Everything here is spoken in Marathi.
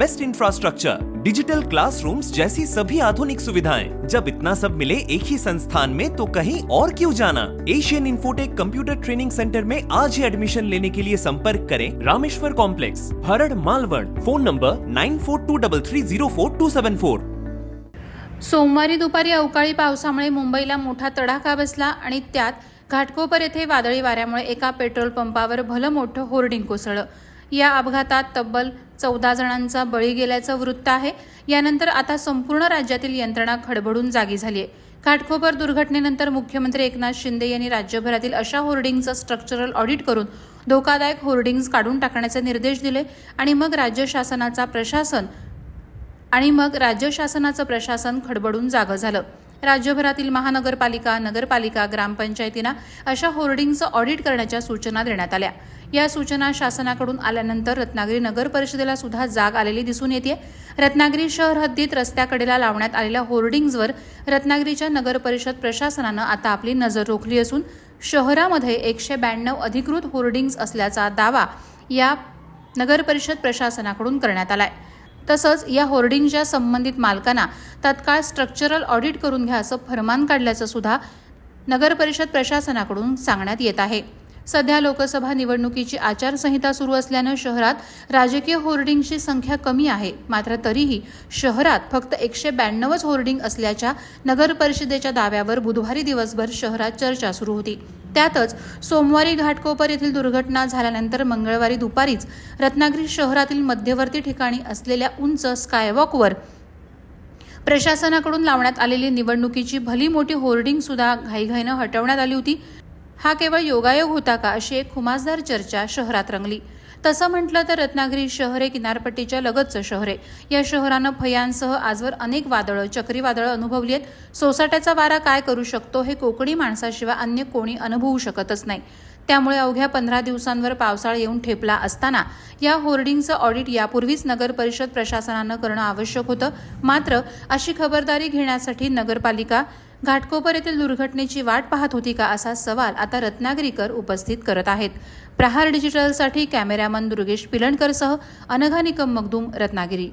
best infrastructure, digital classrooms जैसी सभी आधुनिक सुविधाएँ। जब इतना सब मिले एक ही संस्थान में तो कहीं और क्यों जाना? Asian Infotech computer training centre में आज ही एडमिशन लेने के लिए संपर्क करें Rameshwar complex, Harad Malwad phone number nine four two double three zero four two seven four. सोमवारी दुपारी अवकाळी पावसामुळे मुंबईला मोठा तडाखा बसला आणि त्यात घाटकोपर येथे वादळी वाऱ्यामुळे एका पेट्रोल पंपावर भलं मोठं होर्डिंग कोसळलं. या अपघातात तब्बल चौदा जणांचा बळी गेल्याचं वृत्त आहे. यानंतर आता संपूर्ण राज्यातील यंत्रणा खडबडून जागी झाली आहे घाटकोपर दुर्घटनेनंतर मुख्यमंत्री एकनाथ शिंदे यांनी राज्यभरातील अशा होर्डिंगचं स्ट्रक्चरल ऑडिट करून धोकादायक होर्डिंग्ज काढून टाकण्याचे निर्देश दिले आणि मग राज्य शासनाचा प्रशासन आणि मग राज्य शासनाचं प्रशासन खडबडून जागं झालं. राज्यभरातील महानगरपालिका नगरपालिका ग्रामपंचायतींना अशा होर्डिंगचं ऑडिट करण्याच्या सूचना देण्यात आल्या. या सूचना शासनाकडून आल्यानंतर रत्नागिरी नगर परिषदेला सुद्धा जाग आलेली दिसून येते रत्नागिरी शहर हद्दीत रस्त्याकडेला लावण्यात आलेल्या होर्डिंग्जवर रत्नागिरीच्या नगर परिषद प्रशासनानं आता आपली नजर रोखली असून शहरामध्ये एकशे ब्याण्णव अधिकृत होर्डिंग्ज असल्याचा दावा या नगर परिषद प्रशासनाकडून करण्यात आला आहे तसंच या होर्डिंगच्या संबंधित मालकांना तत्काळ स्ट्रक्चरल ऑडिट करून घ्या असं फरमान काढल्याचं सुद्धा नगरपरिषद प्रशासनाकडून सांगण्यात येत आहे. सध्या लोकसभा निवडणुकीची आचारसंहिता सुरू असल्यानं शहरात राजकीय होर्डिंगची संख्या कमी आहे. मात्र तरीही शहरात फक्त एकशे ब्याण्णवच होर्डिंग असल्याच्या नगरपरिषदेच्या दाव्यावर बुधवारी दिवसभर शहरात चर्चा सुरू होती. त्यातच सोमवारी घाटकोपर येथील दुर्घटना झाल्यानंतर मंगळवारी दुपारीच रत्नागिरी शहरातील मध्यवर्ती ठिकाणी असलेल्या उंच स्कायवॉकवर प्रशासनाकडून लावण्यात आलेली निवडणुकीची भली मोठी होर्डिंग सुद्धा घाईघाईनं हटवण्यात आली होती. हा केवळ योगायोग होता का अशी एक खुमासदार चर्चा शहरात रंगली. तसं म्हटलं तर रत्नागिरी शहर हे किनारपट्टीच्या लगतचं शहर आहे. या शहरानं फयांसह आजवर अनेक वादळं चक्रीवादळं अनुभवली आहेत. सोसाट्याचा वारा काय करू शकतो हे कोकणी माणसाशिवाय अन्य कोणी अनुभवू शकतच नाही. त्यामुळे अवघ्या पंधरा दिवसांवर पावसाळा येऊन ठेपला असताना या होर्डिंगचं ऑडिट यापूर्वीच नगर परिषद प्रशासनानं करणं आवश्यक होतं. मात्र अशी खबरदारी घेण्यासाठी नगरपालिका घाटकोपर येथील दुर्घटनेची वाट पाहत होती का असा सवाल आता रत्नागिरीकर उपस्थित करत आहेत. प्रहार डिजिटलसाठी कॅमेरामन दुर्गेश पिलणकरसह अनघा निकम मगदूम रत्नागिरी.